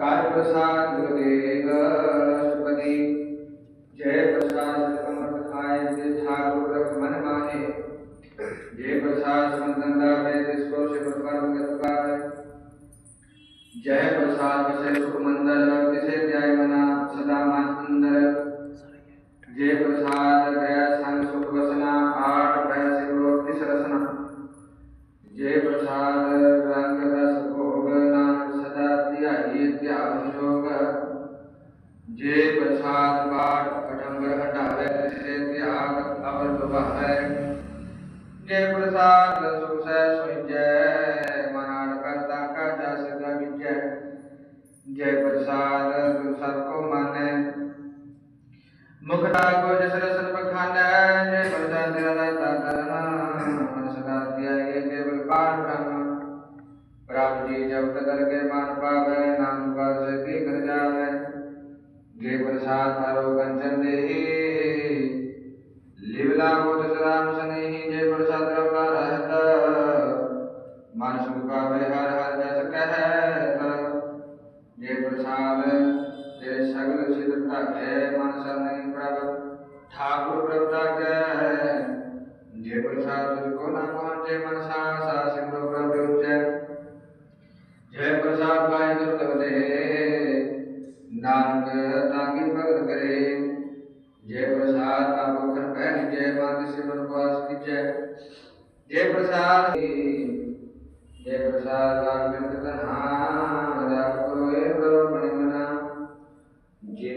कर प्रसाद गुरुदेव अष्टपदी जय प्रसाद कमर खाए जे ठाकुर रख मन माहे जय प्रसाद संतंदा में जिसको शिव कर्म गतवाए जय प्रसाद विषय सुख मंदर विषय ध्याय मना सदा मान अंदर जय प्रसाद सुख जय। मनाड़ करता का जस विजय। जय प्रसाद सबको माने मुखटा को जस रसन बखाने जय प्रसाद रहता मन सदा दिया ये केवल पार ब्रह्म। प्रभु जी जब कदर के मान पावे, नाम का से कर जावे। जय प्रसाद हरो कंचन देही। लिवला बोध सदाम सनेही ढाके मन सरने प्रभ ठाकुर प्रभ ढाके जय प्रसाद तुझको न पहुँचे मन सा सा सिमरो प्रभ जय प्रसाद गाय दुर्लभ दे नानक ताकि भगत करे। जय प्रसाद आप कर पहन जय मात सिमर पास की जय जय प्रसाद। जय प्रसाद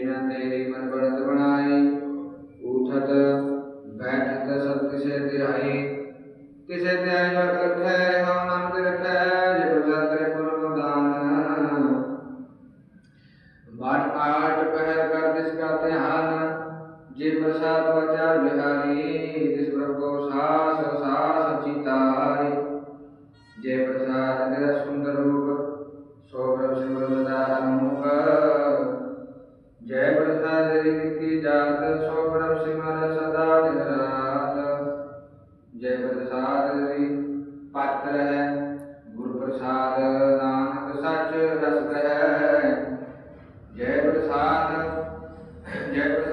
जिन मन बढ़त बनाई उठत बैठत सब किसे ध्याई किसे ध्याई जय प्रसाद की जात स्वप्न सिमर सदा दिन जय प्रसाद पात्र है गुरु प्रसाद नानक सच रस है जय प्रसाद जय प्रसाद